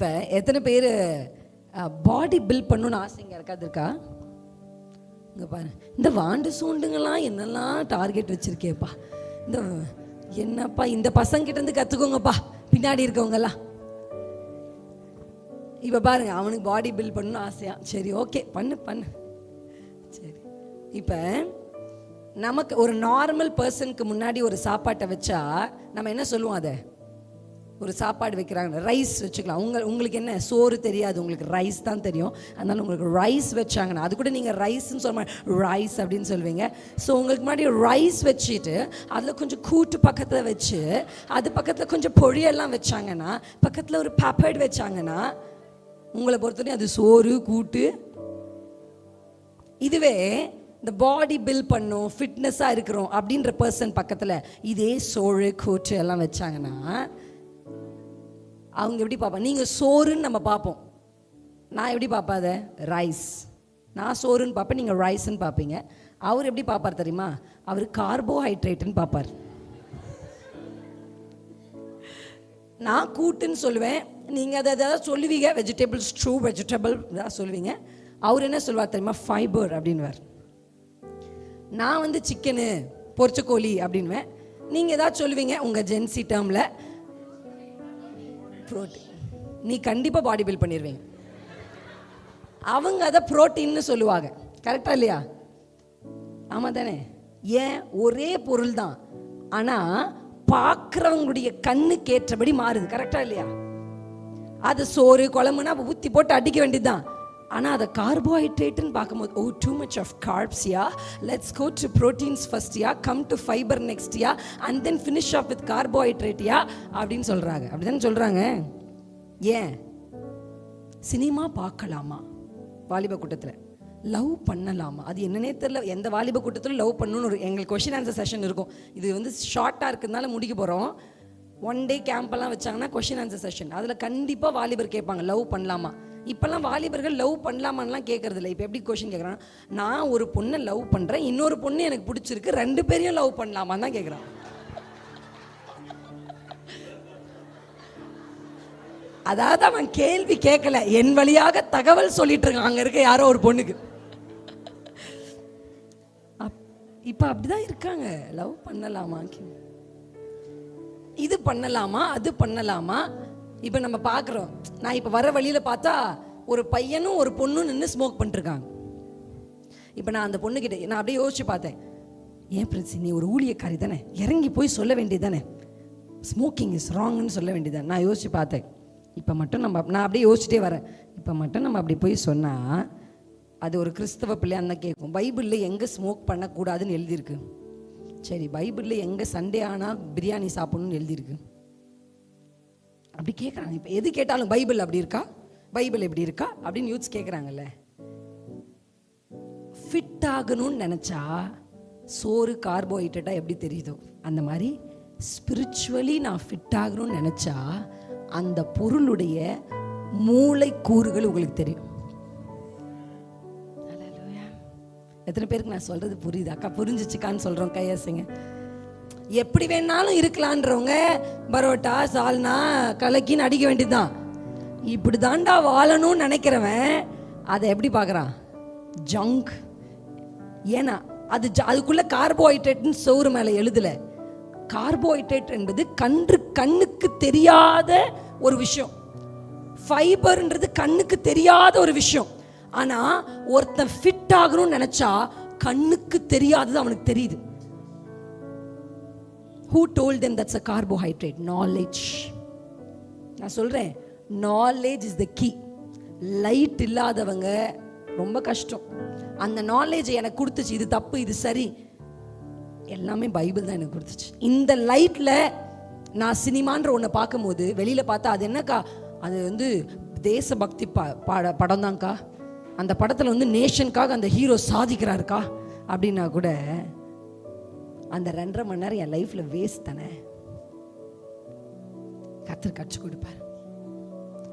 இப்போ எத்தனை பேர் பாடி பில்ட் பண்ணணும்னு ஆசைங்க? இருக்காது இருக்கா? இங்கே பாரு. இந்த வாண்டு சூண்டுங்கெல்லாம் என்னெல்லாம் டார்கெட் வச்சுருக்கேப்பா. இந்த என்னப்பா இந்த பசங்கிட்டேருந்து கற்றுக்கோங்கப்பா பின்னாடி இருக்கவங்கெல்லாம். இப்போ பாருங்க அவனுக்கு பாடி பில்ட் பண்ணணும்னு ஆசையா? சரி ஓகே பண்ணு பண்ணு. சரி. இப்போ நமக்கு ஒரு நார்மல் பர்சனுக்கு முன்னாடி ஒரு சாப்பாட்டை வச்சா நம்ம என்ன சொல்லுவோம் அதை? ஒரு சாப்பாடு வைக்கிறாங்க ரைஸ் வச்சுக்கலாம். உங்கள் உங்களுக்கு என்ன சோறு தெரியாது உங்களுக்கு ரைஸ் தான் தெரியும். அதனால உங்களுக்கு ரைஸ் வச்சாங்கன்னா அது கூட நீங்கள் ரைஸ்ன்னு சொல்ல ரைஸ் அப்படின்னு சொல்லுவீங்க. ஸோ உங்களுக்கு முன்னாடி ரைஸ் வச்சுட்டு அதில் கொஞ்சம் கூட்டு பக்கத்தில் வச்சு அது பக்கத்தில் கொஞ்சம் பொழியெல்லாம் வச்சாங்கன்னா பக்கத்தில் ஒரு பேப்பர்ட் வச்சாங்கன்னா உங்களை பொறுத்தவரையும் அது சோறு கூட்டு. இதுவே இந்த பாடி பில் பண்ணும் ஃபிட்னஸாக இருக்கிறோம் அப்படின்ற பர்சன் பக்கத்தில் இதே சோறு கூட்டு எல்லாம் வச்சாங்கன்னா அவங்க எப்படி பார்ப்பாங்க? நீங்கள் சோறுன்னு நம்ம பார்ப்போம். நான் எப்படி பார்ப்பேன் அதை? ரைஸ் நான் சோறுன்னு பார்ப்பேன் நீங்கள் ரைஸ்ன்னு பார்ப்பீங்க. அவர் எப்படி பார்ப்பார் தெரியுமா? அவர் கார்போஹைட்ரேட்டுன்னு பார்ப்பார். நான் கூட்டுன்னு சொல்லுவேன். நீங்கள் அதை எதாவது சொல்லுவீங்க? வெஜிடபிள்ஸ் ட்ரூ வெஜிடபிள் இதாக சொல்லுவீங்க. அவர் என்ன சொல்லுவார் தெரியுமா? ஃபைபர் அப்படின்வார் நான் வந்து சிக்கனு பொரிச்ச கோழி அப்படின்வேன் நீங்கள் ஏதாவது சொல்லுவீங்க? உங்கள் ஜென்சி டேர்மில் ப்ரோட்டீன் நீ கண்டிப்பாக பாடி பில்ட் பண்ணிடுவீங்க அவங்க அதை ப்ரோட்டீன்னு சொல்லுவாங்க. கரெக்டா இல்லையா? ஆமாம் தானே? ஏன்? ஒரே பொருள் தான். ஆனால் பார்க்குறவங்களுடைய கண்ணுக்கு ஏற்றபடி மாறுது கரெக்டா இல்லையா? அது சோறு குழம்புனா ஊற்றி போட்டு அடிக்க வேண்டியதுதான். ஆனால் அதை கார்போஹைட்ரேட்டுன்னு பார்க்கும்போது ஓ too much of carbs ya let's go to proteins first ya come to fibre next ya and then finish off with carbohydrate ya அப்படின்னு சொல்கிறாங்க அப்படி தானே சொல்கிறாங்க ஏன்? சினிமா பார்க்கலாமா? வாலிப கூட்டத்தில். லவ் பண்ணலாமா? அது என்னன்னே தெரில எந்த வாலிப கூட்டத்திலும் லவ் பண்ணணும்னு ஒரு எங்களுக்கு கொஷின் ஆன்சர் செஷன் இருக்கும். இது வந்து ஷார்ட்டாக இருக்கிறதுனால முடிக்க போகிறோம் ஒன் டே கேம்பெல்லாம் வச்சாங்கன்னா கொஷின் ஆன்சர் செஷன் அதில் கண்டிப்பாக வாலிபர் கேட்பாங்க லவ் பண்ணலாமா? இப்போல்லாம் வாலிபர்கள் லவ் பண்ணலாமான்லாம் கேட்கறது இல்லை இப்போ எப்படி கொஷின் கேட்குறான் நான் ஒரு பொண்ணை லவ் பண்ணுறேன் இன்னொரு பொண்ணு எனக்கு பிடிச்சிருக்கு ரெண்டு பேரையும் லவ் பண்ணலாமான்னு தான் கேட்குறான் அதாவது அவன் கேள்வி கேட்கல என் வழியாக தகவல் சொல்லிட்டு இருக்கான். அங்க இருக்க யாரோ ஒரு பொண்ணுக்கு. அப்- இப்ப அப்படிதான் இருக்காங்க. லவ் பண்ணலாமா இது பண்ணலாமா அது பண்ணலாமா? இப்போ நம்ம பார்க்குறோம் நான் இப்போ வர வழியில் பார்த்தா ஒரு பையனும் ஒரு பொண்ணும் நின்று ஸ்மோக் பண்ணிருக்காங்க இப்போ நான் அந்த பொண்ணுக்கிட்ட நான் அப்படியே யோசிச்சு பார்த்தேன். ஏன் பிரின்சி நீ ஒரு ஊழியக்காரி தானே? இறங்கி போய் சொல்ல வேண்டியது தானே? ஸ்மோக்கிங் இஸ் ராங்னு சொல்ல வேண்டியது நான் யோசிச்சு பார்த்தேன். இப்போ மட்டும் நம்ம நான் அப்படியே யோசிச்சிட்டே வரேன். இப்போ மட்டும் நம்ம அப்படி போய் சொன்னால் அது ஒரு கிறிஸ்தவ பிள்ளையான்னு தான் கேட்கும். பைபிளில் எங்கே ஸ்மோக் பண்ணக்கூடாதுன்னு எழுதியிருக்கு. சரி பைபிளில் எங்கே சண்டே ஆனால் பிரியாணி சாப்பிடணும்னு எழுதியிருக்கு. அப்படி கேட்குறாங்க இப்போ எது கேட்டாலும் பைபிள் அப்படி இருக்கா? பைபிள் எப்படி இருக்கா? அப்படின்னு யூத்ஸ் கேட்குறாங்கல்ல ஃபிட் ஆகணும்னு நினச்சா சோறு கார்போஹைட்ரேட்டாக எப்படி தெரியுதோ? அந்த மாதிரி ஸ்பிரிச்சுவலி நான் ஃபிட் ஆகணும்னு நினச்சா அந்த பொருளுடைய மூளைக்கூறுகள் உங்களுக்கு தெரியும். எத்தனை பேருக்கு நான் சொல்றது புரியுது? அக்கா புரிஞ்சிச்சுக்கான்னு சொல்றோம் கையாசுங்க. எப்படி வேணாலும் இருக்கலான்றவங்க பரோட்டா சால்னா கலக்கின்னு அடிக்க வேண்டியதுதான். இப்படி தாண்டா வாழணும்னு நினைக்கிறவன் அதை எப்படி பார்க்குறான்? ஜங்க் ஏன்னா அது அதுக்குள்ளே கார்போஹைட்ரேட்னு சோறு மேலே எழுதலை. கார்போஹைட்ரேட் என்பது கன்று கண்ணுக்கு தெரியாத ஒரு விஷயம். ஃபைபர்ன்றது கண்ணுக்கு தெரியாத ஒரு விஷயம். ஆனால் ஒருத்தன் ஃபிட் ஆகணும்னு நினச்சா கண்ணுக்கு தெரியாதது அவனுக்கு தெரியுது. Who told them that's a carbohydrate knowledge நான் சொல்கிறேன் knowledge is the key light இல்லாதவங்க ரொம்ப கஷ்டம். அந்த நாலேஜை எனக்கு கொடுத்துச்சு இது தப்பு இது சரி. எல்லாமே பைபிள் தான் எனக்கு கொடுத்துச்சு. இந்த லைட்டில் நான் சினிமான்ற ஒன்று பார்க்கும்போது வெளியில் பார்த்தா அது என்னக்கா? அது வந்து தேசபக்தி ப பட படம் தான்க்கா. அந்த படத்தில் வந்து நேஷனுக்காக அந்த ஹீரோ சாதிக்கிறாருக்கா? அப்படின்னா கூட அந்த ரெண்டரை மணி நேரம் என் லைஃப்பில் வேஸ்ட் தானே? கத்தர் கற்றுக் கொடுப்பார்.